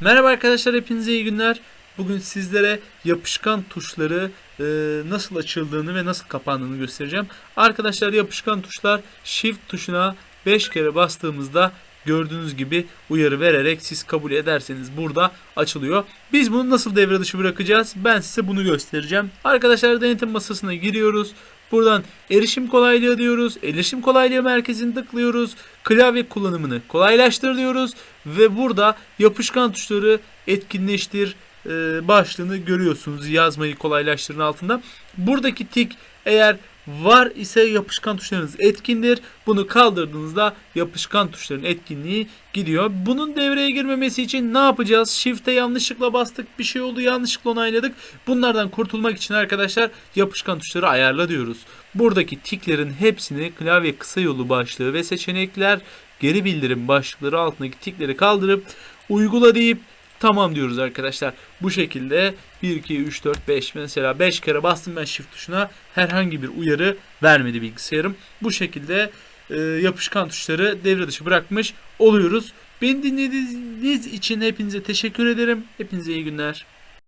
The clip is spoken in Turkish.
Merhaba arkadaşlar hepinize iyi günler. Bugün sizlere yapışkan tuşları e, nasıl açıldığını ve nasıl kapandığını göstereceğim. Arkadaşlar yapışkan tuşlar Shift tuşuna 5 kere bastığımızda gördüğünüz gibi uyarı vererek siz kabul ederseniz burada açılıyor. Biz bunu nasıl devre dışı bırakacağız? Ben size bunu göstereceğim. Arkadaşlar denetim masasına giriyoruz. Buradan erişim kolaylığı diyoruz. Erişim kolaylığı merkezini tıklıyoruz. Klavye kullanımını kolaylaştır diyoruz. Ve burada yapışkan tuşları etkinleştir e, başlığını görüyorsunuz. Yazmayı kolaylaştırın altında. Buradaki tik eğer var ise yapışkan tuşlarınız etkindir. Bunu kaldırdığınızda yapışkan tuşların etkinliği gidiyor. Bunun devreye girmemesi için ne yapacağız? Shift'e yanlışlıkla bastık. Bir şey oldu yanlışlıkla onayladık. Bunlardan kurtulmak için arkadaşlar yapışkan tuşları ayarla diyoruz. Buradaki tiklerin hepsini klavye kısa yolu başlığı ve seçenekler geri bildirim başlıkları altındaki tikleri kaldırıp uygula deyip Tamam diyoruz arkadaşlar. Bu şekilde 1, 2, 3, 4, 5 mesela 5 kere bastım ben shift tuşuna. Herhangi bir uyarı vermedi bilgisayarım. Bu şekilde e, yapışkan tuşları devre dışı bırakmış oluyoruz. Beni dinlediğiniz için hepinize teşekkür ederim. Hepinize iyi günler.